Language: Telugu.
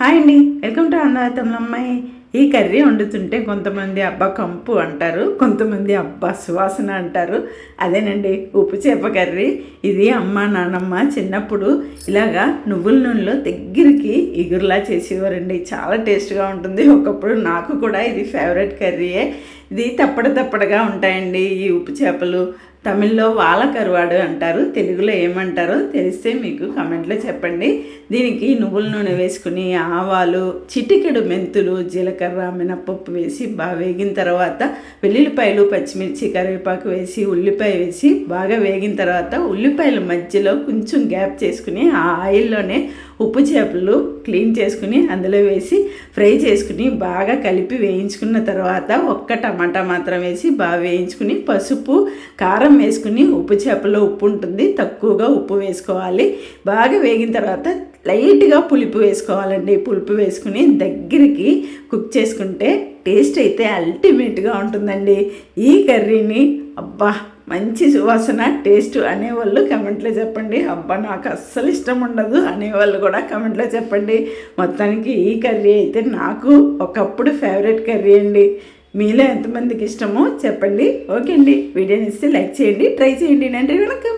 హాయ్ అండి. వెల్కమ్ టు అమ్మాయి. ఈ కర్రీ వండుతుంటే కొంతమంది అబ్బా కంపు అంటారు కొంతమంది అబ్బా సువాసన అంటారు. అదేనండి ఉప్పు చేప కర్రీ. ఇది అమ్మ నానమ్మ చిన్నప్పుడు ఇలాగా నువ్వుల నూనెలో దగ్గరికి ఇగురులా చేసేవారండి. చాలా టేస్ట్గా ఉంటుంది. ఒకప్పుడు నాకు కూడా ఇది ఫేవరెట్ కర్రీయే. ఇది తప్పడ తప్పడగా ఉంటాయండి ఈ ఉప్పు చేపలు. తమిళ్ళో వాల కరువాడు అంటారు తెలుగులో ఏమంటారో తెలిస్తే మీకు కమెంట్లో చెప్పండి. దీనికి నువ్వుల నూనె వేసుకుని ఆవాలు చిటికెడు మెంతులు జీలకర్ర మినపప్పు వేసి బాగా వేగిన తర్వాత వెల్లుల్లిపాయలు పచ్చిమిర్చి కరివేపాకు వేసి ఉల్లిపాయ వేసి బాగా వేగిన తర్వాత ఉల్లిపాయల మధ్యలో కొంచెం గ్యాప్ చేసుకుని ఆ ఆయిల్లోనే ఉప్పు చేపలు క్లీన్ చేసుకుని అందులో వేసి ఫ్రై చేసుకుని బాగా కలిపి వేయించుకున్న తర్వాత ఒక్క టమాటా మాత్రం వేసి బాగా వేయించుకుని పసుపు కారం వేసుకుని ఉప్పు చేపలో ఉప్పు ఉంటుంది. తక్కువగా ఉప్పు వేసుకోవాలి. బాగా వేగిన తర్వాత లైట్గా పులుపు వేసుకోవాలండి. పులుపు వేసుకుని దగ్గరికి కుక్ చేసుకుంటే టేస్ట్ అయితే అల్టిమేట్గా ఉంటుందండి. ఈ కర్రీని అబ్బా మంచి సువాసన టేస్ట్ అనేవాళ్ళు కమెంట్లో చెప్పండి. అబ్బా నాకు అస్సలు ఇష్టం ఉండదు అనేవాళ్ళు కూడా కమెంట్లో చెప్పండి. మొత్తానికి ఈ కర్రీ అయితే నాకు ఒకప్పుడు ఫేవరెట్ కర్రీ అండి. మీలో ఎంతమందికి ఇష్టమో చెప్పండి. ఓకే అండి. వీడియోని ఇస్తే లైక్ చేయండి ట్రై చేయండి. నండి వెనకం.